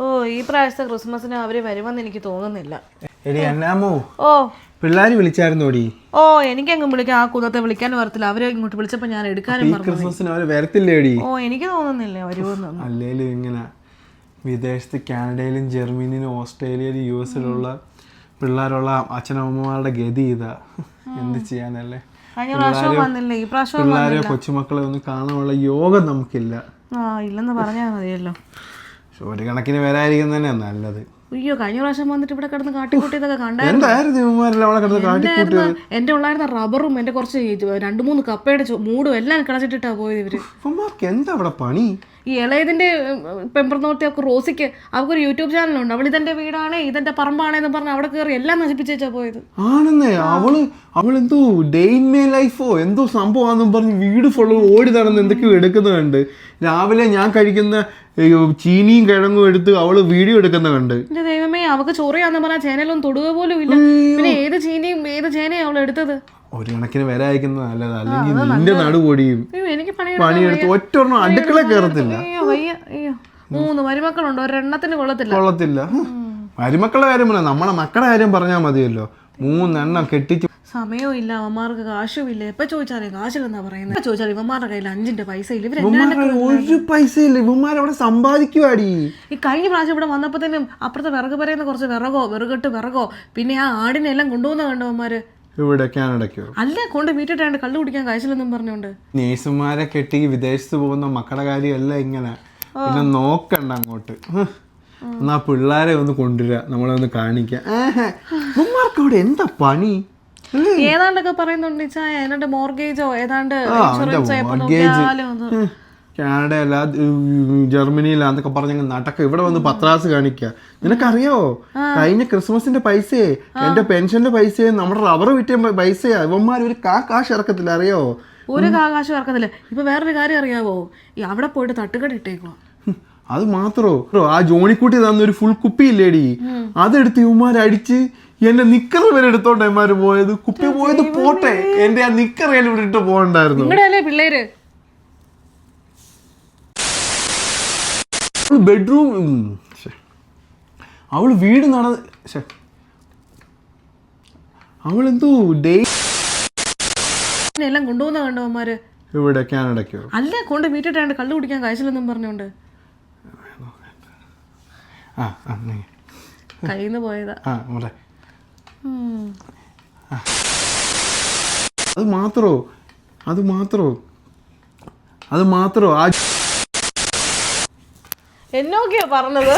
ഓ ഈ പ്രാവശ്യത്തെ ക്രിസ്മസിന് അവർ വരുമെന്ന് എനിക്ക് തോന്നുന്നില്ല. എടി അന്നാമോ ഓ. പിള്ളേര് വിളിച്ചായിരുന്നോടി? ഓ എനിക്കെങ്ങും വിളിക്കാൻ ആ കുന്നത്തെ വിളിക്കാൻ വരത്തില്ല. അവരെ ഇങ്ങോട്ട് വിളിച്ചപ്പോ ഞാൻ എടുക്കാനും ഈ ക്രിസ്മസിന് അവർ വരത്തില്ലേടി? ഓ എനിക്ക് തോന്നുന്നില്ല വരുമെന്നൊന്നും അല്ലേലും ഇങ്ങനെ വിദേശത്ത് കാനഡയിലും ജർമ്മനിയിലും ഓസ്ട്രേലിയയിലും യു എസിലുള്ള പിള്ളേരുള്ള അച്ഛനമ്മമാരുടെ ഗതി ഇതാ. എന്ത് ചെയ്യാനല്ലേ? പിള്ളേരെ കൊച്ചുമക്കളെ ഒന്നും കാണാനുള്ള യോഗം നമുക്കില്ല. ആ ഇല്ലെന്ന് പറഞ്ഞാൽ മതിയല്ലോ. പക്ഷെ ഒരു കണക്കിന് വരായിരിക്കും തന്നെ നല്ലത്. അയ്യോ കഴിഞ്ഞ പ്രാവശ്യം വന്നിട്ട് ഇവിടെ കിടന്ന് കാട്ടിക്കൂട്ടിയതൊക്കെ കണ്ടായിരുന്നു. എന്റെ ഉള്ളായിരുന്ന റബ്ബറും എന്റെ കുറച്ച് രണ്ടു മൂന്ന് കപ്പയുടെ മൂടും എല്ലാം കിളച്ചിട്ടിട്ടാ പോയത് ഇവർ. എന്താ അവിടെ പണി? ഈ ഇളയതിന്റെ പെമ്പറന്നോർത്തി ഒക്കെ റോസിക്ക് അവർക്കൊരു യൂട്യൂബ് ചാനലുണ്ട്. അവൾ ഇതെന്റെ വീടാണ് ഇതെന്റെ പറമ്പാണെന്ന് പറഞ്ഞ് അവിടെ കയറി എല്ലാം നശിപ്പിച്ചേച്ചാ പോയത്. ആണെന്നേ അവൾ അവളെന്തോ ഡെയിൻമേ ലൈഫോ എന്തോ സംഭവമാണെന്നും പറഞ്ഞ് വീട് ഫുള്ള് ഓടി നടന്ന് എന്തൊക്കെയോ എടുക്കുന്നുണ്ട് രാവിലെ ഞാൻ കഴിക്കുന്ന ചീനിയും കിഴങ്ങും എടുത്ത് അവൾ വീഡിയോ എടുക്കുന്ന കണ്ട്. ദൈവമേ അവക്ക് ചൊറിയാന്ന് പറഞ്ഞാൽ ചേനയിലൊന്നും തൊടുക പോലും ഇല്ല. പിന്നെ ഏത് ചീനിയും ഏത് ചേനയും അവൾ എടുത്തത്? ഒരു കണക്കിന് വില അയക്കുന്നത് നല്ലത്. അല്ലെങ്കിൽ നിന്റെ നടു പണിയെടുത്ത് ഒറ്റ അടുക്കള കയറത്തില്ല മൂന്ന് മരുമക്കളുണ്ട്. ഒരെണ്ണത്തിന് കൊള്ളത്തില്ല. കൊള്ളത്തില്ല. മരുമക്കളുടെ കാര്യം പറയാം നമ്മളെ മക്കളുടെ കാര്യം പറഞ്ഞാൽ മതിയല്ലോ. മൂന്നെണ്ണം കെട്ടിച്ച് സമയവും ഇല്ല. അവന്മാർക്ക് കാശും ഇല്ല എപ്പൊ ചോദിച്ചാലേ കാശില്ലെന്നാ പറയുന്നത്. എപ്പോ ചോദിച്ചാലും ഇവന്മാരുടെ കയ്യിൽ അഞ്ചിന്റെ പൈസ ഇല്ല ഇവർ ഒരു പൈസ ഇല്ല ഇവന്മാരവിടെ സമ്പാദിക്കുവാടി. ഈ കഴിഞ്ഞ പ്രാവശ്യം ഇവിടെ തന്നെ അപ്പുറത്തെ വിറക് പറയുന്ന കുറച്ച് വിറകോ വിറകെട്ട് വിറകോ പിന്നെ ആ ആടിനെല്ലാം കൊണ്ടുപോകുന്ന കണ്ടോ കണ്ടവന്മാര് ഇവിടെ കാനഡയ്ക്കോ? അല്ല കൊണ്ട് വീട്ടിട്ടാണ്ട് കള്ളു കുടിക്കാൻ കാശില്ലെന്നും പറഞ്ഞോണ്ട് നേഴ്സുമാരെ കെട്ടി വിദേശത്ത് പോകുന്ന മക്കളുടെ കാര്യമല്ല ഇങ്ങനെ. പിന്നെ നോക്കണ്ട അങ്ങോട്ട്. എന്നാ പിള്ളേരെ ഒന്ന് കൊണ്ടുവരിക നമ്മളെ ഒന്ന് കാണിക്കാം. അവിടെ ഇവിടെ എന്താ പണി? ഏതാണ്ടൊക്കെ പറയുന്നുണ്ട് ചായ മോർഗേജോ ഏതാണ്ട് ഇൻഷുറൻസ് എപ്പോ. നോക്കിയാലും ഒന്ന് ജർമ്മനിയില്ല എന്നൊക്കെ പറഞ്ഞ നാട്ടൊക്കെ ഇവിടെ വന്ന് പത്രാസ് കാണിക്കുക നിനക്കറിയോ? കഴിഞ്ഞ ക്രിസ്മസിന്റെ പൈസയെ എന്റെ പെൻഷന്റെ പൈസയെ നമ്മുടെ റബ്ബർ വിറ്റ പൈസയാ. ഇവന്മാർ ഒരു കാ കാശ് ഇറക്കത്തില്ല അറിയോ? ഒരു കാശ് ഇറക്കത്തില്ല. ഇപ്പൊ വേറൊരു കാര്യം അറിയാവോ? അവിടെ പോയിട്ട് തട്ടുകട ഇട്ടേക്കുവാ. അത് മാത്രോ? ആ ജോണിക്കുട്ടി തന്ന ഒരു ഫുൾ കുപ്പി ഇല്ലേടി? അതെടുത്ത് ഇവന്മാർ അടിച്ച് എന്റെ നിക്കർ വരെ എടുത്തോണ്ട് ഇവന്മാര് പോയത്. കുപ്പി പോയത് പോട്ടെ. എന്റെ ആ നിക്കർ ഇവിടെ ഇട്ട് പോകണ്ടായിരുന്നു. പിള്ളേര്? ബെഡ്റൂം അവൾ വീട് നട. എന്തോ ഡേ എല്ലാം കൊണ്ടുപോകുന്ന കണ്ടവന്മാര് ഇവിടെ കാനഡയ്ക്കോ അല്ല കൊണ്ട് വീട്ടിട്ടാണ്ട് കള്ളു കുടിക്കാൻ കാശില്ലെന്നും പറഞ്ഞോണ്ട്. ആ. കയ്യിൽ പോയതാ. ആ. അത് മാത്രോ? അത് മാത്രോ? അത് മാത്രോ? ആ എന്നൊക്കെയാ പറഞ്ഞത്?